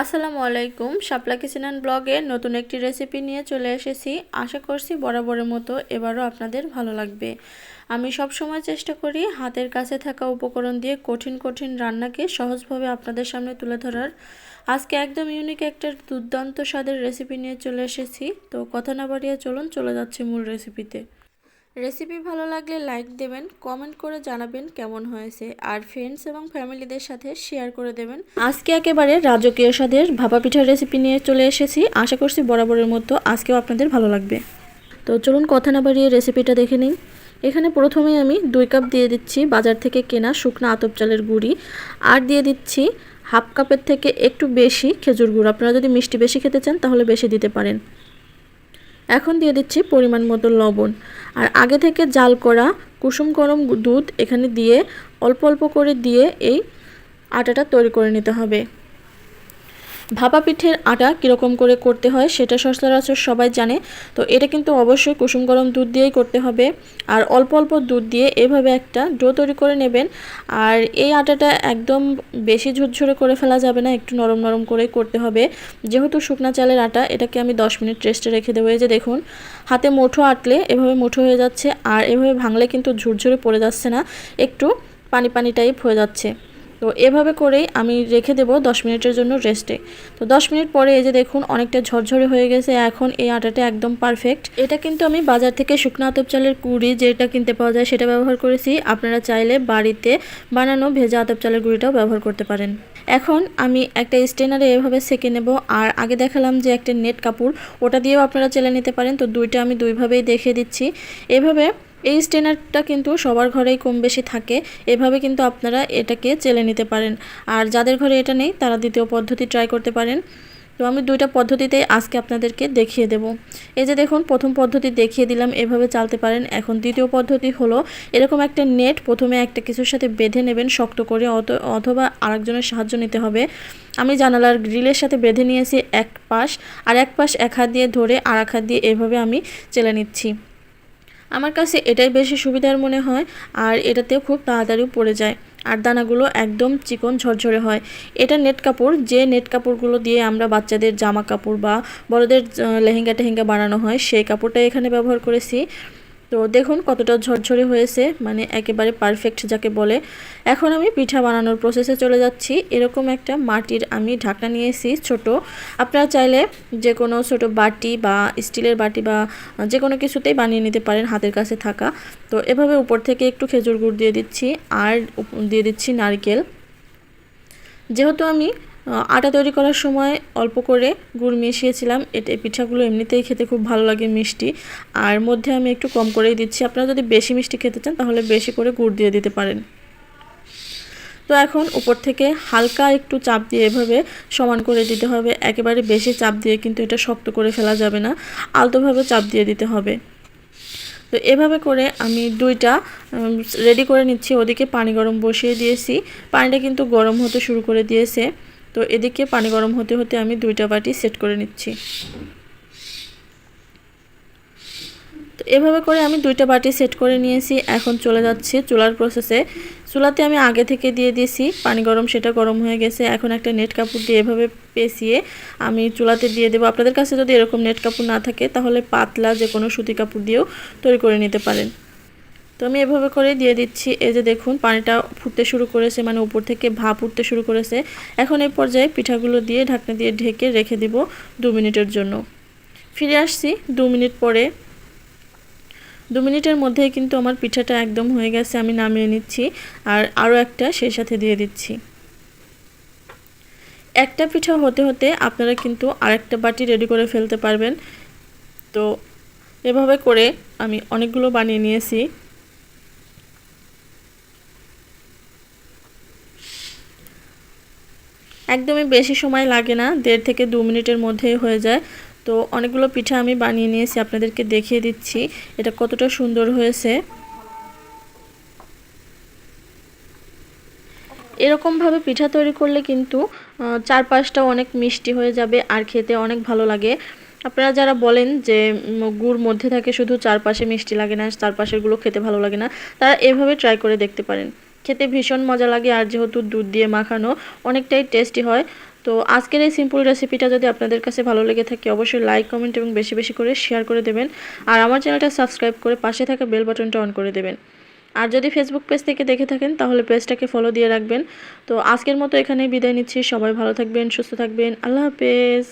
আসসালামু আলাইকুম। শাপলা kitchen and ব্লগে নতুন একটি রেসিপি নিয়ে চলে এসেছি। আশা করছি বরাবরের মতো এবারও আপনাদের ভালো লাগবে। আমি সব সময় চেষ্টা করি হাতের কাছে থাকা উপকরণ দিয়ে কঠিন কঠিন রান্নাকে সহজভাবে আপনাদের সামনে তুলে ধরার। আজকে একদম ইউনিক একটা দুর্দান্ত স্বাদের রেসিপি নিয়ে চলে এসেছি। তো কথা না বাড়িয়ে চলুন, চলে যাচ্ছে মূল রেসিপিতে রেসিপি ভালো লাগলে লাইক দেবেন কমেন্ট করে জানাবেন কেমন হয়েছে। আর ফ্রেন্ডস এবং ফ্যামিলিদের সাথে শেয়ার করে দেবেন। আজকে একেবারে রাজকীয় স্বাদের ভাপা পিঠার রেসিপি নিয়ে চলে এসেছি। আশা করছি বরাবরের মতো আজকেও আপনাদের ভালো লাগবে। তো চলুন কথা না বাড়িয়ে রেসিপিটা দেখে নিন এখানে প্রথমে আমি দুই কাপ দিয়ে দিচ্ছি বাজার থেকে কেনা শুকনো আতপ চালের গুঁড়ি। আর দিয়ে দিচ্ছি হাফ কাপের থেকে একটু বেশি খেজুর গুঁড়ো। আপনারা যদি মিষ্টি বেশি খেতে চান তাহলে বেশি দিতে পারেন। এখন দিয়ে দিচ্ছি পরিমাণ মতো লবণ। আর আগে থেকে জাল করা কুসুম গরম দুধ এখানে দিয়ে অল্প অল্প করে দিয়ে এই আটাটা তৈরি করে নিতে হবে। ভাপা পিঠের আটা কীরকম করে করতে হয় সেটা সচরাচর সবাই জানে। তো এটা কিন্তু অবশ্যই কুসুম গরম দুধ দিয়েই করতে হবে। আর অল্প অল্প দুধ দিয়ে এভাবে একটা ডো তৈরি করে নেবেন। আর এই আটাটা একদম বেশি ঝুরঝুরে করে ফেলা যাবে না, একটু নরম নরম করেই করতে হবে। যেহেতু শুকনা চালের আটা, এটাকে আমি দশ মিনিট রেস্টে রেখে দেবো। এই যে দেখুন, হাতে মুঠো আটলে এভাবে মুঠো হয়ে যাচ্ছে, আর এভাবে ভাঙলে কিন্তু ঝুরঝুরে পড়ে যাচ্ছে না, একটু পানি পানি টাইপ হয়ে যাচ্ছে। তো এভাবে করেই আমি রেখে দেবো দশ মিনিটের জন্য রেস্টে তো দশ মিনিট পরে এই যে দেখুন, অনেকটা ঝরঝরে হয়ে গেছে। এখন এই আটাটা একদম পারফেক্ট এটা কিন্তু আমি বাজার থেকে শুকনো আতপ চালের কুড়ি যেটা কিনতে পাওয়া যায় সেটা ব্যবহার করেছি। আপনারা চাইলে বাড়িতে বানানো ভেজা আতপ চালের গুঁড়িটাও ব্যবহার করতে পারেন। এখন আমি একটা স্টেনারে এভাবে সেকে নেব। আর আগে দেখালাম যে একটা নেট কাপড়, ওটা দিয়েও আপনারা চেলে নিতে পারেন। তো দুইটা আমি দুইভাবেই দেখিয়ে দিচ্ছি। এভাবে এই স্টেনারটা কিন্তু সবার ঘরেই কম বেশি থাকে। এভাবে কিন্তু আপনারা এটাকে চেলে নিতে পারেন। আর যাদের ঘরে এটা নেই, তারা দ্বিতীয় পদ্ধতি ট্রাই করতে পারেন। তো আমি দুইটা পদ্ধতিতেই আজকে আপনাদেরকে দেখিয়ে দেব। এই যে দেখুন, প্রথম পদ্ধতি দেখিয়ে দিলাম, এভাবে চালতে পারেন। এখন দ্বিতীয় পদ্ধতি হলো, এরকম একটা নেট প্রথমে একটা কিছুর সাথে বেঁধে নেবেন শক্ত করে, অত, অথবা আরেকজনের সাহায্য নিতে হবে। আমি জানালার গ্রিলের সাথে বেঁধে নিয়েছি এক পাশ, আর এক পাশ এক হাত দিয়ে ধরে আর এক হাত দিয়ে এভাবে আমি চেলে নিচ্ছি। আমার কাছে এটাই বেশি সুবিধার মনে হয়, আর এটাতেও খুব তাড়াতাড়ি পড়ে যায়। আর দানাগুলো একদম চিকন ঝরঝরে হয়। এটা নেট কাপড়, যে নেট কাপড়গুলো দিয়ে আমরা বাচ্চাদের জামা কাপড় বা বড়দের লেহেঙ্গা টেহেঙ্গা বানানো হয়, সেই কাপড়টা এখানে ব্যবহার করেছি। তো দেখুন কতটা ঝরঝরে হয়েছে মানে একেবারে পারফেক্ট যাকে বলে। এখন আমি পিঠা বানানোর প্রসেসে চলে যাচ্ছি। এরকম একটা মাটির আমি ঢাকনা নিয়েছি ছোট। আপনারা চাইলে যে কোনো ছোট বাটি বা স্টিলের বাটি বা যে কোনো কিছুতেই বানিয়ে নিতে পারেন হাতের কাছে থাকা। তো এভাবে উপর থেকে একটু খেজুর গুড় দিয়ে দিচ্ছি আর দিয়ে দিচ্ছি নারকেল। যেহেতু আমি আটা তৈরি করার সময় অল্প করে গুড় মিশিয়েছিলাম। এটা পিঠাগুলো এমনিতেই খেতে খুব ভালো লাগে, মিষ্টি। আর মধ্যে আমি একটু কম করেই দিচ্ছি। আপনারা যদি বেশি মিষ্টি খেতে চান, তাহলে বেশি করে গুড় দিয়ে দিতে পারেন। তো এখন উপর থেকে হালকা একটু চাপ দিয়ে এভাবে সমান করে দিতে হবে। একেবারে বেশি চাপ দিয়ে কিন্তু এটা শক্ত করে ফেলা যাবে না। আলতোভাবে চাপ দিয়ে দিতে হবে। তো এভাবে করে আমি দুইটা রেডি করে নিচ্ছি। ওদিকে পানি গরম বসিয়ে দিয়েছি। পানিটা কিন্তু গরম হতে শুরু করে দিয়েছে। তো এদিকে পানি গরম হতে হতে আমি দুইটা বাটি সেট করে নিচ্ছি। তো এভাবে করে আমি দুইটা বাটি সেট করে নিয়েছি। এখন চলে যাচ্ছি চুলার প্রসেসে চুলাতে আমি আগে থেকে দিয়ে দিয়েছি, পানি গরম, সেটা গরম হয়ে গেছে। এখন একটা নেট কাপড় দিয়ে এভাবে পেঁচিয়ে আমি চুলাতে দিয়ে দেবো। আপনাদের কাছে যদি এরকম নেট কাপড় না থাকে, তাহলে পাতলা যে কোনো সুতি কাপড় দিয়েও তৈরি করে নিতে পারেন। তো আমি এভাবে করে দিয়ে দিচ্ছি। এই যে দেখুন, পানিটা ফুটতে শুরু করেছে মানে উপর থেকে ভাপ উঠতে শুরু করেছে। এখন এই পর্যায়ে পিঠাগুলো দিয়ে ঢাকনা দিয়ে ঢেকে রেখে দিব দু মিনিটের জন্য। ফিরে আসছি দু মিনিট পরে। দু মিনিটের মধ্যেই কিন্তু আমার পিঠাটা একদম হয়ে গেছে, আমি নামিয়ে নিচ্ছি আর আরও একটা সেই সাথে দিয়ে দিচ্ছি। একটা পিঠা হতে হতে আপনারা কিন্তু আরেকটা বাটি রেডি করে ফেলতে পারবেন। তো এভাবে করে আমি অনেকগুলো বানিয়ে নিয়েছি। একদমই বেশি সময় লাগে না, দেড় থেকে দু মিনিটের মধ্যেই হয়ে যায়। তো অনেকগুলো পিঠা আমি বানিয়ে নিয়েছি, আপনাদেরকে দেখিয়ে দিচ্ছি এটা কতটা সুন্দর হয়েছে। এরকমভাবে পিঠা তৈরি করলে কিন্তু চারপাশটা অনেক মিষ্টি হয়ে যাবে আর খেতে অনেক ভালো লাগে। আপনারা যারা বলেন যে গুড় মধ্যে থাকে শুধু চারপাশে মিষ্টি লাগে না, চারপাশেরগুলো খেতে ভালো লাগে না, তারা এভাবে ট্রাই করে দেখতে পারেন। খেতে ভীষণ মজা লাগে আর যেহেতু দুধ দিয়ে মাখানো, অনেকটাই টেস্টি হয়। তো আজকের এই সিম্পল রেসিপিটা যদি আপনাদের কাছে ভালো লেগে থাকে, অবশ্যই লাইক কমেন্ট এবং বেশি বেশি করে শেয়ার করে দেবেন। আর আমার চ্যানেলটা সাবস্ক্রাইব করে পাশে থাকা বেল বাটনটা অন করে দেবেন। আর যদি ফেসবুক পেজ থেকে দেখে থাকেন, তাহলে পেজটাকে ফলো দিয়ে রাখবেন। তো আজকের মতো এখানেই বিদায় নিচ্ছি। সবাই ভালো থাকবেন, সুস্থ থাকবেন। আল্লাহ হাফেজ।